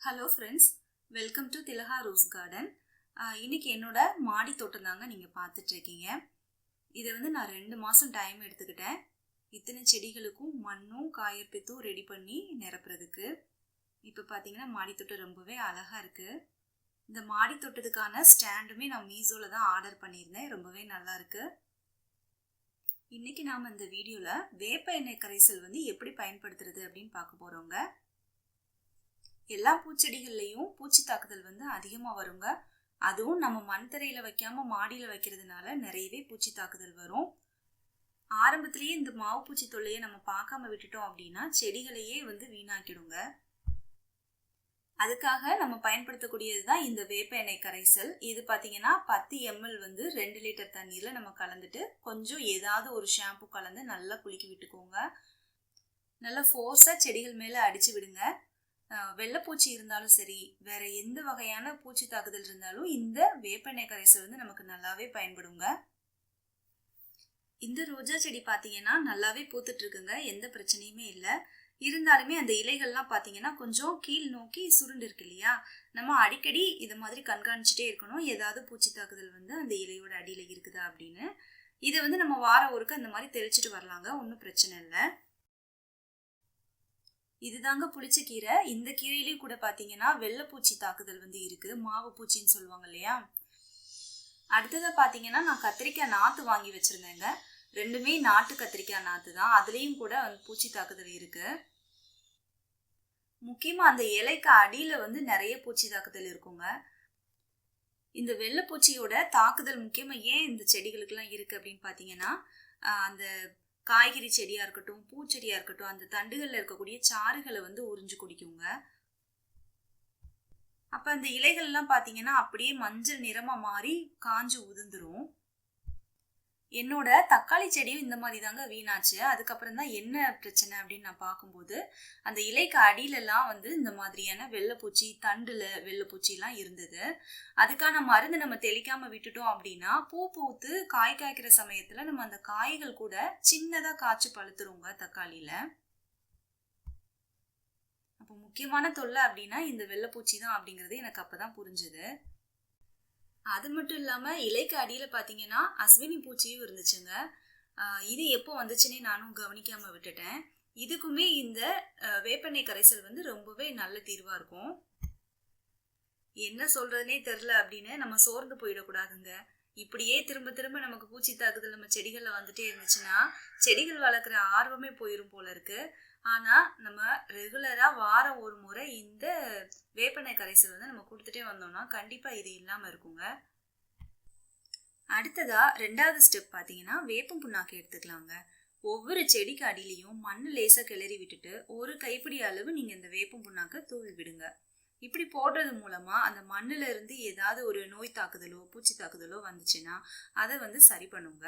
Hello friends welcome to Thilaka rose garden இன்றைக்கி என்னோட மாடி தோட்டம் தாங்க நீங்கள் பார்த்துட்ருக்கீங்க இதை வந்து நான் ரெண்டு மாதம் டைம் எடுத்துக்கிட்டேன். இத்தனை செடிகளுக்கும் மண்ணும் காயற்பித்தும் ரெடி பண்ணி நிரப்புறதுக்கு. இப்போ பார்த்தீங்கன்னா மாடி தோட்டம் ரொம்பவே அழகாக இருக்குது இந்த மாடி தோட்டத்துக்கான ஸ்டாண்டுமே நான் மீசோவில் தான் ஆர்டர் பண்ணியிருந்தேன். ரொம்பவே நல்லாயிருக்கு இன்றைக்கி நாம் இந்த வீடியோவில் வேப்ப எண்ணெய் கரைசல் வந்து எப்படி பயன்படுத்துறது அப்படின்னு பார்க்க போகிறோங்க எல்லா பூச்செடிகள்லையும் பூச்சி தாக்குதல் வந்து அதிகமாக வருங்க. அதுவும் நம்ம மண் தரையில் வைக்காமல் மாடியில் வைக்கிறதுனால நிறையவே பூச்சி தாக்குதல் வரும். ஆரம்பத்திலேயே இந்த மாவு பூச்சி தொல்லையை நம்ம பார்க்காம விட்டுட்டோம் அப்படின்னா செடிகளையே வந்து வீணாக்கிடுங்க. அதுக்காக நம்ம பயன்படுத்தக்கூடியது தான் இந்த வேப்ப எண்ணெய் கரைசல். இது பார்த்தீங்கன்னா பத்து எம்எல் வந்து ரெண்டு லிட்டர் தண்ணீரில் நம்ம கலந்துட்டு கொஞ்சம் ஏதாவது ஒரு ஷாம்பு கலந்து நல்லா குலுக்கி விட்டுக்கோங்க. நல்லா ஃபோர்ஸாக செடிகள் மேலே அடித்து விடுங்க. வெள்ளைப்பூச்சி இருந்தாலும் சரி வேற எந்த வகையான பூச்சி தாக்குதல் இருந்தாலும் இந்த வேப்பெண்ணெய் கரைசல் வந்து நமக்கு நல்லாவே பயன்படுங்க. இந்த ரோஜா செடி பார்த்தீங்கன்னா நல்லாவே பூத்துட்டு இருக்குங்க எந்த பிரச்சனையுமே இல்லை. இருந்தாலுமே அந்த இலைகள்லாம் பார்த்தீங்கன்னா கொஞ்சம் கீழ் நோக்கி சுருண்டு இருக்கு இல்லையா? நம்ம அடிக்கடி இதை மாதிரி கண்காணிச்சுட்டே இருக்கணும் ஏதாவது பூச்சி தாக்குதல் வந்து அந்த இலையோட அடியில் இருக்குதா அப்படின்னு. இதை வந்து நம்ம வாரம் ஒருக்கு அந்த மாதிரி தெளிச்சிட்டு வரலாங்க ஒன்றும் பிரச்சனை இல்லை. இதுதாங்க புளிச்ச கீரை. இந்த கீரையிலையும் கூட பார்த்தீங்கன்னா வெள்ளைப்பூச்சி தாக்குதல் வந்து இருக்குது. மாவு பூச்சின்னு சொல்லுவாங்க இல்லையா? அடுத்ததாக பார்த்தீங்கன்னா நான் கத்திரிக்காய் நாற்று வாங்கி வச்சுருந்தேங்க. ரெண்டுமே நாட்டு கத்திரிக்காய் நாற்று தான். அதுலேயும் கூட வந்து பூச்சி தாக்குதல் இருக்குது முக்கியமாக அந்த இலைக்கு அடியில் வந்து நிறைய பூச்சி தாக்குதல் இருக்குங்க. இந்த வெள்ளைப்பூச்சியோட தாக்குதல் முக்கியமாக ஏன் இந்த செடிகளுக்கெல்லாம் இருக்குது அப்படின்னு பார்த்தீங்கன்னா அந்த காய்கறி செடியாக இருக்கட்டும் பூச்செடியாக இருக்கட்டும் அந்த தண்டுகளில் இருக்கக்கூடிய சாறுகளை வந்து உறிஞ்சு குடிக்குங்க. அப்போ அந்த இலைகள்லாம் பார்த்தீங்கன்னா அப்படியே மஞ்சள் நிறமாக மாறி காஞ்சு உதிர்ந்துரும். என்னோட தக்காளி செடியும் இந்த மாதிரி தாங்க வீணாச்சு. அதுக்கப்புறம் தான் என்ன பிரச்சனை அப்படின்னு நான் பார்க்கும்போது அந்த இலைக்கு அடியிலலாம் வந்து இந்த மாதிரியான வெள்ளைப்பூச்சி தண்டில் வெள்ளைப்பூச்சிலாம் இருந்தது. அதுக்கான மருந்து நம்ம தெளிக்காமல் விட்டுட்டோம் அப்படின்னா பூ பூத்து காய் காய்க்கிற சமயத்தில் நம்ம அந்த காய்கள் கூட சின்னதாக காய்ச்சி பழுத்துருவோங்க தக்காளியில். அப்போ முக்கியமான தொல்லை அப்படின்னா இந்த வெள்ளைப்பூச்சி தான் அப்படிங்கிறது எனக்கு அப்போ தான் புரிஞ்சுது. அது மட்டும் இல்லாமல் இலைக்கு அடியில் பார்த்தீங்கன்னா அஸ்வினி பூச்சியும் இருந்துச்சுங்க. இது எப்போ வந்துச்சுன்னே நானும் கவனிக்காமல் விட்டுட்டேன். இதுக்குமே இந்த வேப்பெண்ணெய் கரைசல் வந்து ரொம்பவே நல்ல தீர்வாக இருக்கும். என்ன சொல்கிறதுனே தெரில அப்படின்னு நம்ம சோர்ந்து போயிடக்கூடாதுங்க. இப்படியே திரும்ப திரும்ப நமக்கு பூச்சி தாக்குதல் நம்ம செடிகளில் வந்துட்டே இருந்துச்சுன்னா செடிகள் வளர்க்குற ஆர்வமே போயிடும் போல இருக்குது ஆனால் நம்ம ரெகுலராக வாரம் ஒரு முறை இந்த வேப்பெண்ணெய் கரைசல் வந்து நம்ம கொடுத்துட்டே வந்தோம்னா கண்டிப்பாக இது இல்லாமல் இருக்குங்க. அடுத்ததாக ரெண்டாவது ஸ்டெப் பார்த்தீங்கன்னா வேப்பம் புண்ணாக்கு எடுத்துக்கலாங்க. ஒவ்வொரு செடிக்கு அடியிலையும் மண் லேசாக கிளறி விட்டுட்டு ஒரு கைப்பிடி அளவு நீங்கள் இந்த வேப்பம் புண்ணாக்கை தூவி விடுங்க. இப்படி போடுறது மூலமாக அந்த மண்ணுல இருந்து ஏதாவது ஒரு நோய் தாக்குதலோ பூச்சி தாக்குதலோ வந்துச்சுன்னா அதை வந்து சரி பண்ணுங்க.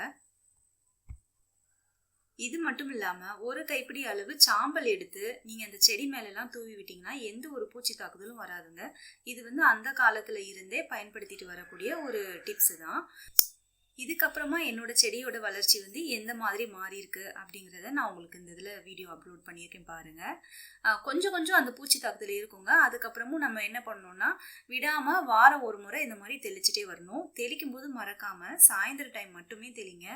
இது மட்டும் இல்லாமல் ஒரு கைப்பிடி அளவு சாம்பல் எடுத்து நீங்கள் அந்த செடி மேலெல்லாம் தூவி விட்டீங்கன்னா எந்த ஒரு பூச்சி தாக்குதலும் வராதுங்க. இது வந்து அந்த காலத்தில் இருந்தே பயன்படுத்திட்டு வரக்கூடிய ஒரு டிப்ஸு தான். இதுக்கப்புறமா என்னோட செடியோட வளர்ச்சி வந்து எந்த மாதிரி மாறியிருக்கு அப்படிங்கிறத நான் உங்களுக்கு இந்த இதில் வீடியோ அப்லோட் பண்ணியிருக்கேன் பாருங்கள் கொஞ்சம் கொஞ்சம் அந்த பூச்சி தாக்குதல் இருக்குங்க. அதுக்கப்புறமும் நம்ம என்ன பண்ணோம்னா விடாமல் வாரம் ஒரு முறை இந்த மாதிரி தெளிச்சிட்டே வரணும். தெளிக்கும் போது மறக்காமல் சாயந்தர டைம் மட்டுமே தெளிங்க.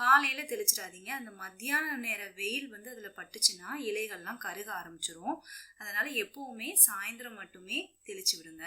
காலையில் தெளிச்சிடாதீங்க. அந்த மத்தியான நேர வெயில் வந்து அதில் பட்டுச்சுன்னா இலைகள்லாம் கருக ஆரம்பிச்சிடும் அதனால் எப்போவுமே சாயந்தரம் மட்டுமே தெளிச்சு விடுங்க.